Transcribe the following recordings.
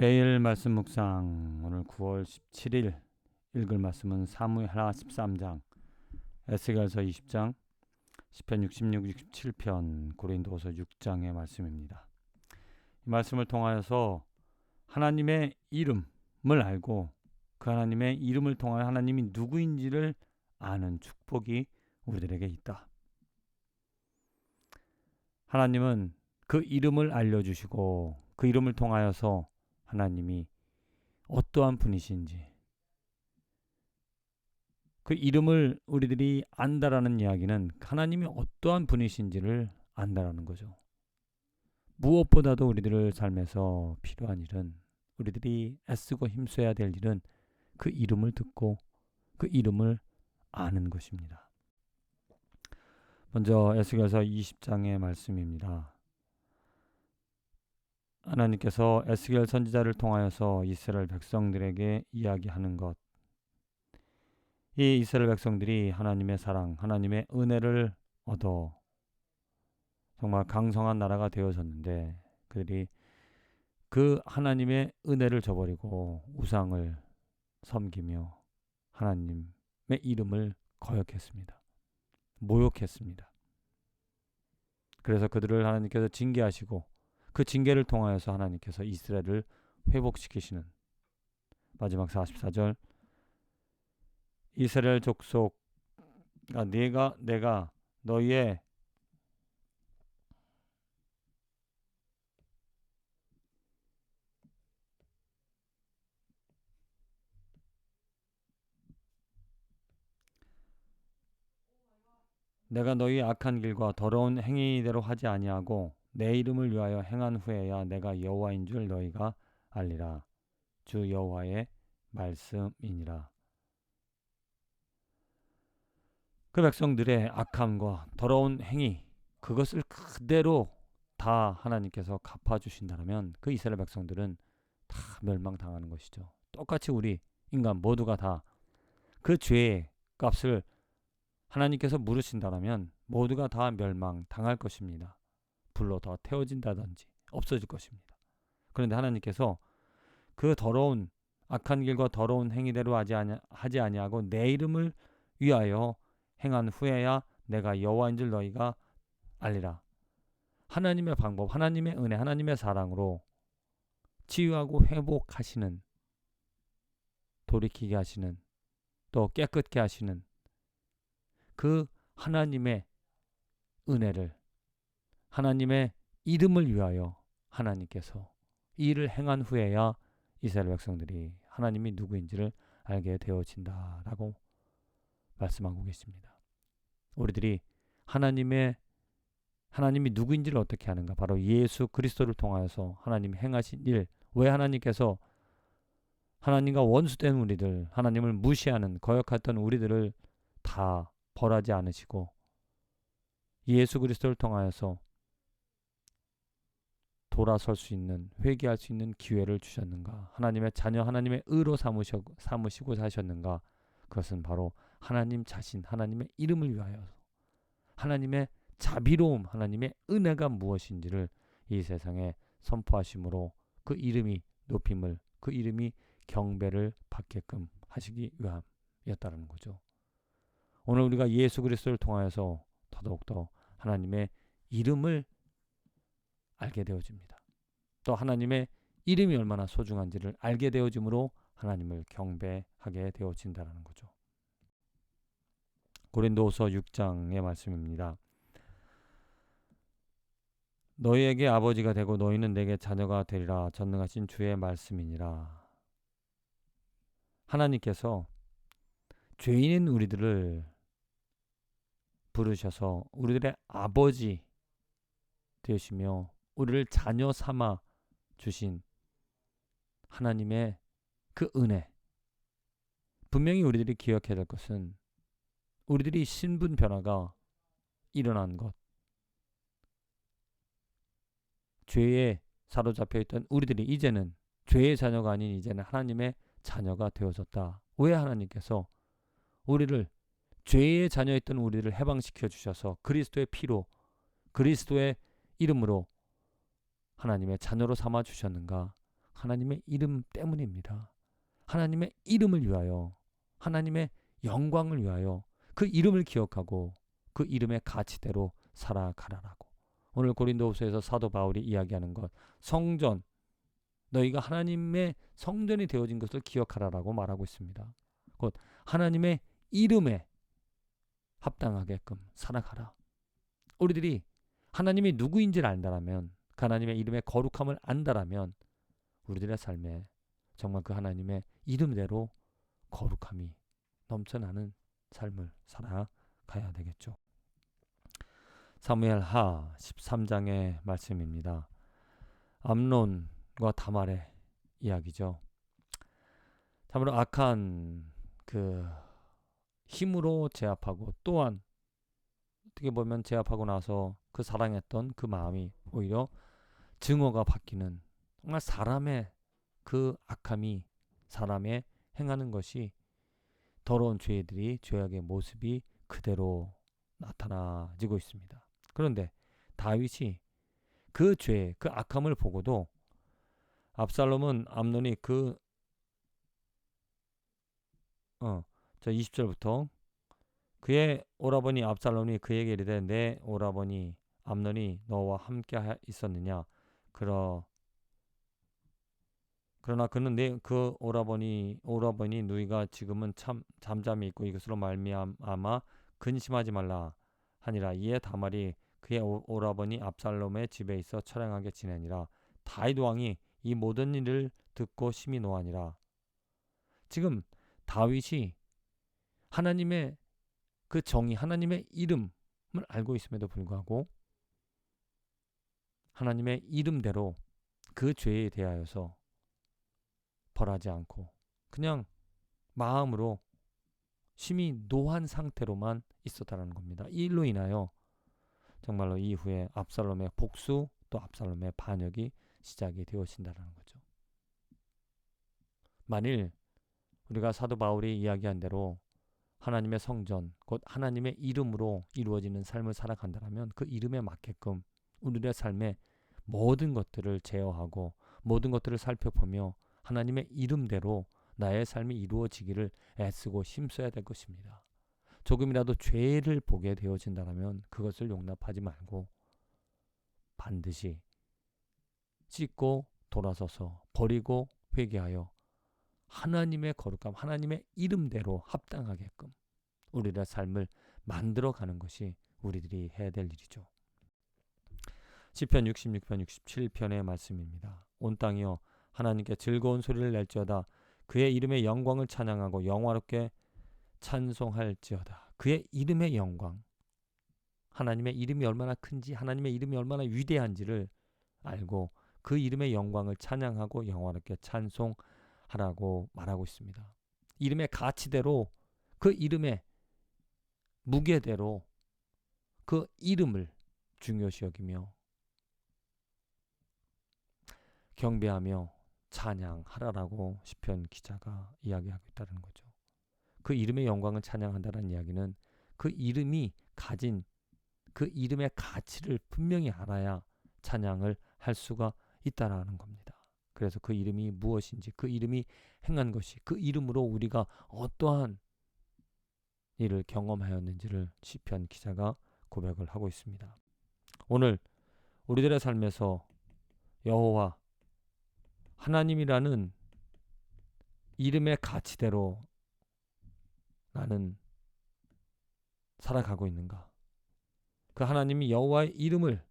매일 말씀 묵상 오늘 9월 17일 읽을 말씀은 사무엘하 13장, 에스겔서 20장, 시편 66, 67편, 고린도서 6장의 말씀입니다. 이 말씀을 통하여서 하나님의 이름을 알고 그 하나님의 이름을 통하여 하나님이 누구인지를 아는 축복이 우리들에게 있다. 하나님은 그 이름을 알려주시고 그 이름을 통하여서 하나님이 어떠한 분이신지 그 이름을 우리들이 안다라는 이야기는 하나님이 어떠한 분이신지를 안다라는 거죠. 무엇보다도 우리들의 삶에서 필요한 일은 우리들이 애쓰고 힘써야 될 일은 그 이름을 듣고 그 이름을 아는 것입니다. 먼저 에스겔서 20장의 말씀입니다. 하나님께서 에스겔 선지자를 통하여서 이스라엘 백성들에게 이야기하는 것. 이 이스라엘 백성들이 하나님의 사랑, 하나님의 은혜를 얻어 정말 강성한 나라가 되어졌는데 그들이 그 하나님의 은혜를 저버리고 우상을 섬기며 하나님의 이름을 거역했습니다. 모욕했습니다. 그래서 그들을 하나님께서 징계하시고 그 징계를 통하여서 하나님께서 이스라엘을 회복시키시는 마지막 44절. 이스라엘 족속 아, 내가 내가 너희의 내가 너희 악한 길과 더러운 행위대로 하지 아니하고 내 이름을 위하여 행한 후에야 내가 여호와인 줄 너희가 알리라. 주 여호와의 말씀이니라. 그 백성들의 악함과 더러운 행위 그것을 그대로 다 하나님께서 갚아 주신다면 그 이스라엘 백성들은 다 멸망당하는 것이죠. 똑같이 우리 인간 모두가 다 그 죄의 값을 하나님께서 물으신다면 모두가 다 멸망당할 것입니다. 불로 더 태워진다든지 없어질 것입니다. 그런데 하나님께서 그 더러운 악한 길과 더러운 행위대로 하지 아니 하지 아니하고 내 이름을 위하여 행한 후에야 내가 여호와인 줄 너희가 알리라. 하나님의 방법, 하나님의 은혜, 하나님의 사랑으로 치유하고 회복하시는 돌이키게 하시는 또 깨끗게 하시는 그 하나님의 은혜를 하나님의 이름을 위하여 하나님께서 일을 행한 후에야 이스라엘 백성들이 하나님이 누구인지를 알게 되어진다라고 말씀하고 계십니다. 우리들이 하나님의 하나님이 누구인지를 어떻게 하는가? 바로 예수 그리스도를 통하여서 하나님이 행하신 일. 왜 하나님께서 하나님과 원수된 우리들, 하나님을 무시하는 거역했던 우리들을 다 벌하지 않으시고 예수 그리스도를 통하여서 돌아설 수 있는 회개할 수 있는 기회를 주셨는가? 하나님의 자녀 하나님의 의로 삼으셔, 삼으시고 사셨는가? 그것은 바로 하나님 자신 하나님의 이름을 위하여 하나님의 자비로움 하나님의 은혜가 무엇인지를 이 세상에 선포하심으로 그 이름이 높임을 그 이름이 경배를 받게끔 하시기 위함이었다는 거죠. 오늘 우리가 예수 그리스도를 통하여서 더더욱더 하나님의 이름을 알게 되어집니다. 또 하나님의 이름이 얼마나 소중한지를 알게 되어짐으로 하나님을 경배하게 되어진다는 거죠. 고린도후서 6장의 말씀입니다. 너희에게 아버지가 되고 너희는 내게 자녀가 되리라 전능하신 주의 말씀이니라. 하나님께서 죄인인 우리들을 부르셔서 우리들의 아버지 되시며 우리를 자녀 삼아 주신 하나님의 그 은혜. 분명히 우리들이 기억해야 될 것은 우리들이 신분 변화가 일어난 것. 죄에 사로잡혀 있던 우리들이 이제는 죄의 자녀가 아닌 이제는 하나님의 자녀가 되어졌다. 왜 하나님께서 우리를 죄의 자녀였던 우리를 해방시켜 주셔서 그리스도의 피로 그리스도의 이름으로 하나님의 자녀로 삼아 주셨는가? 하나님의 이름 때문입니다. 하나님의 이름을 위하여 하나님의 영광을 위하여 그 이름을 기억하고 그 이름의 가치대로 살아가라라고. 오늘 고린도후서에서 사도 바울이 이야기하는 것 성전 너희가 하나님의 성전이 되어진 것을 기억하라라고 말하고 있습니다. 곧 하나님의 이름에 합당하게끔 살아가라. 우리들이 하나님이 누구인지를 안다라면 그 하나님의 이름의 거룩함을 안다라면 우리들의 삶에 정말 그 하나님의 이름대로 거룩함이 넘쳐나는 삶을 살아가야 되겠죠. 사무엘 하 13장의 말씀입니다. 암론과 다말의 이야기죠. 참으로 악한 그 힘으로 제압하고 또한 어떻게 보면 제압하고 나서 그 사랑했던 그 마음이 오히려 증오가 바뀌는 정말 사람의 그 악함이 사람의 행하는 것이 더러운 죄들이 죄악의 모습이 그대로 나타나지고 있습니다. 그런데 다윗이 그 죄, 그 악함을 보고도 압살롬은 암논이 그 어, 저 20절부터 그의 오라버니 압살롬이 그에게 이르되 내 오라버니 암논이 너와 함께 있었느냐 그러 그러나 그는 내 그 오라버니 오라버니 누이가 지금은 참 잠잠히 있고 이것으로 말미암아 근심하지 말라 하니라. 이에 다말이 그의 오, 오라버니 압살롬의 집에 있어 처량하게 지내니라. 다윗 왕이 이 모든 일을 듣고 심히 노하니라. 지금 다윗이 하나님의 그 정의 하나님의 이름을 알고 있음에도 불구하고 하나님의 이름대로 그 죄에 대하여서 벌하지 않고 그냥 마음으로 심히 노한 상태로만 있었다는 겁니다. 이 일로 인하여 정말로 이후에 압살롬의 복수 또 압살롬의 반역이 시작이 되어진다는 거죠. 만일 우리가 사도 바울이 이야기한 대로 하나님의 성전, 곧 하나님의 이름으로 이루어지는 삶을 살아간다면 그 이름에 맞게끔 우리의 삶에 모든 것들을 제어하고 모든 것들을 살펴보며 하나님의 이름대로 나의 삶이 이루어지기를 애쓰고 힘써야 될 것입니다. 조금이라도 죄를 보게 되어진다면 그것을 용납하지 말고 반드시 찢고 돌아서서 버리고 회개하여 하나님의 거룩함, 하나님의 이름대로 합당하게끔 우리의 삶을 만들어 가는 것이 우리들이 해야 될 일이죠. 시편 66편 67편의 말씀입니다. 온 땅이여 하나님께 즐거운 소리를 낼지어다 그의 이름의 영광을 찬양하고 영화롭게 찬송할지어다. 그의 이름의 영광. 하나님의 이름이 얼마나 큰지 하나님의 이름이 얼마나 위대한지를 알고 그 이름의 영광을 찬양하고 영화롭게 찬송하라고 말하고 있습니다. 이름의 가치대로 그 이름의 무게대로 그 이름을 중요시 여기며 경배하며 찬양하라라고 시편 기자가 이야기하고 있다는 거죠. 그 이름의 영광을 찬양한다는 이야기는 그 이름이 가진 그 이름의 가치를 분명히 알아야 찬양을 할 수가 있다라는 겁니다. 그래서 그 이름이 무엇인지 그 이름이 행한 것이 그 이름으로 우리가 어떠한 일을 경험하였는지를 시편 기자가 고백을 하고 있습니다. 오늘 우리들의 삶에서 여호와 하나님이라는 이름의 가치대로 나는 살아가고 있는가? 그 하나님이 여호와의 이름을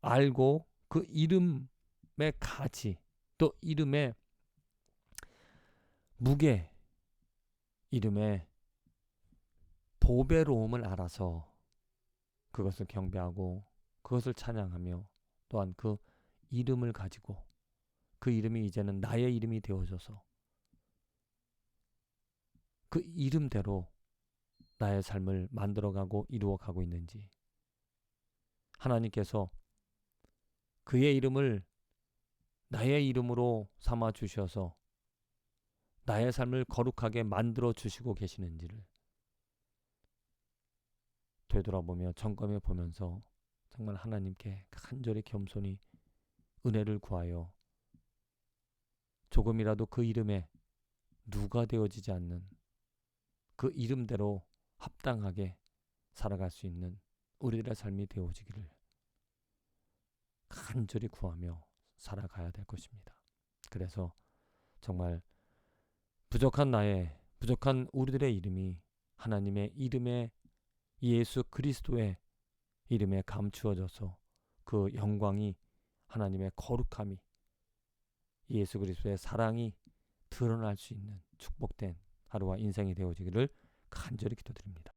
알고 그 이름의 가치 또 이름의 무게 이름의 보배로움을 알아서 그것을 경배하고 그것을 찬양하며 또한 그 이름을 가지고 그 이름이 이제는 나의 이름이 되어져서 그 이름대로 나의 삶을 만들어가고 이루어가고 있는지 하나님께서 그의 이름을 나의 이름으로 삼아 주셔서 나의 삶을 거룩하게 만들어 주시고 계시는지를 되돌아보며 점검해 보면서 정말 하나님께 간절히 겸손히 은혜를 구하여 조금이라도 그 이름에 누가 되어지지 않는 그 이름대로 합당하게 살아갈 수 있는 우리들의 삶이 되어지기를 간절히 구하며 살아가야 될 것입니다. 그래서 정말 부족한 나의 부족한 우리들의 이름이 하나님의 이름에 예수 그리스도의 이름에 감추어져서 그 영광이 하나님의 거룩함이 예수 그리스도의 사랑이 드러날 수 있는 축복된 하루와 인생이 되어지기를 간절히 기도드립니다.